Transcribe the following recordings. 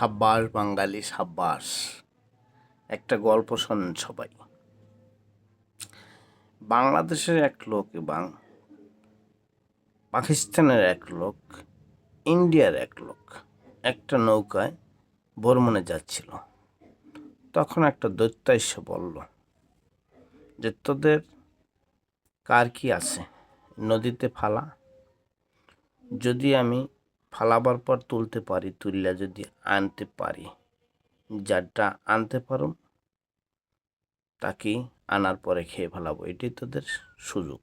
সাব্বাস, বাঙালি সাব্বাস। একটা গল্প শোনেন সবাই। বাংলাদেশের এক লোক এবং পাকিস্তানের এক লোক, ইন্ডিয়ার এক লোক একটা নৌকায় বর্মনে যাচ্ছিল। তখন একটা দৈত্য এসে বলল যে, তোদের কার কি আছে? নদীতে ফালা। যদি আমি ফালাবার পর তুলতে পারি তুললে যদি আনতে পারি। যারটা আনতে পারো তাকে আনার পরে খেয়ে ফেলাবো। এটাই তোদের সুযোগ।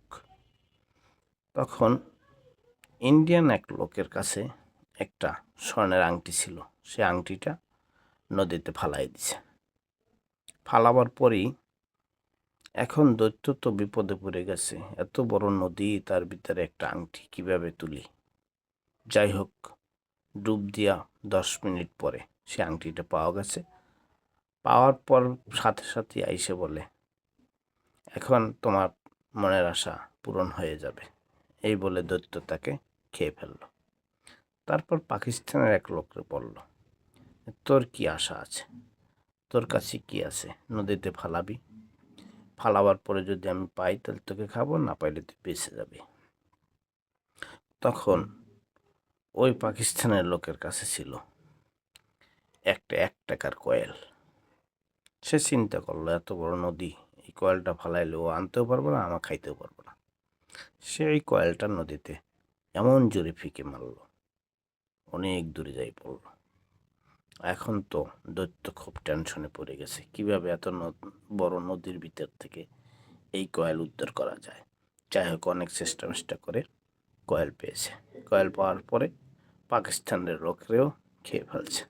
তখন ইন্ডিয়ান এক লোকের কাছে একটা স্বর্ণের আংটি ছিল। সে আংটিটা নদীতে ফালাই দিছে। ফালাবার পরেই এখন দৈত্য তো বিপদে পড়ে গেছে। এত বড় নদী, তার ভিতরে একটা আংটি, কীভাবে তুলি? যাই হোক ডুব দিয়া দশ মিনিট পরে সে আংটিটা পাওয়া গেছে। পাওয়ার পর সাথে সাথে আইসে বলে, এখন তোমার মনের আশা পূরণ হয়ে যাবে। এই বলে দৈত্য তাকে খেয়ে ফেলল। তারপর পাকিস্তানের এক লোককে বলল, তোর কি আশা আছে? তোর কাছে কি আছে? নদীতে ফালাবি। ফালাবার পরে যদি আমি পাই, তাহলে তোকে খাব, না পাইলে তুই বেঁচে যাবি। তখন ওই পাকিস্তানের লোকের কাছে ছিল। একটা এক টাকার কয়েল। সে চিন্তা করল, এত বড় নদী, এই কয়েলটা ফালাইলে ও আনতেও পারব না, আমার খাইতেও পারব না। সে এই কয়েলটা নদীতে এমন জোরে ফিকে মারল, অনেক দূরে যাই পড়ল। এখন তো দৈত্য খুব টেনশনে পড়ে গেছে, কীভাবে এত বড় নদীর ভিতর থেকে এই কয়েল উদ্ধার করা যায়? যাই হোক, অনেক চেষ্টা করে কয়েল পেয়েছে। কয়েল পাওয়ার পরে পাকিস্তানের লোকরেও খেয়ে ফেলছে।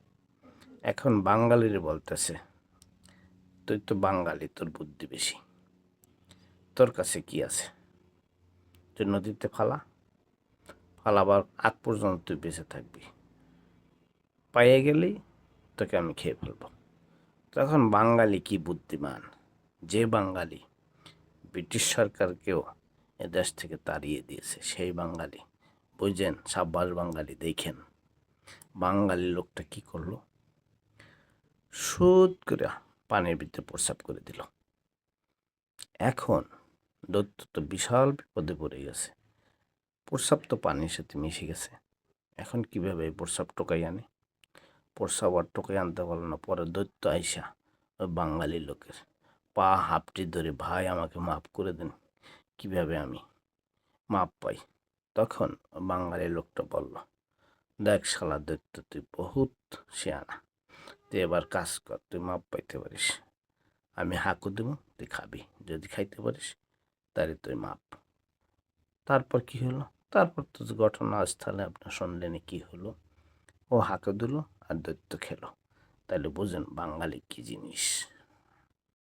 এখন বাঙালির বলতেছে, তুই তো বাঙালি, তোর বুদ্ধি বেশি। তোর কাছে কি আছে? তুই নদীতে ফালা, ফালাবার আগ পর্যন্ত তুই বেঁচে থাকবি। পাইয়ে গেলেই তোকে আমি খেয়ে ফেলব। তখন বাঙালি কি বুদ্ধিমান? যে বাঙালি ব্রিটিশ সরকারকেও এ দেশ থেকে তাড়িয়ে দিয়েছে, সেই বাঙালি বুঝছেন সাব্বাস বাঙালি, দেখেন। বাঙালি লোকটা কি করল? সুদ করে পানির ভিতরে প্রস্রাব করে দিল। এখন দৈত্য তো বিশাল বিপদে পড়ে গেছে। প্রস্রাব তো পানির সাথে মিশে গেছে। এখন কীভাবে প্রস্রাব টোকাই আনে? প্রস্রাব আর টোকাই আনতে পারল না। পরে দৈত্য আইসা ওই বাঙালি লোকের, পা হাপটি ধরে ভাই, আমাকে মাফ করে দেন। কীভাবে আমি মাপ পাই? তখন বাঙালি লোকটা বলল, দেখ শালা দৈত্য, তুই বহুত শিয়ানা। তুই এবার কাজ কর, তুই মাপ পাইতে পারিস। আমি হাঁকু দেবো তুই খাবি। যদি খাইতে পারিস, তাহলে তুই মাপ। তারপর কি হলো? তারপর তো ঘটনাস্থলে আপনার শুনলেন কি হলো? ও হাঁকু দিল আর দৈত্য খেলো। তাহলে বুঝেন বাঙালি কি জিনিস।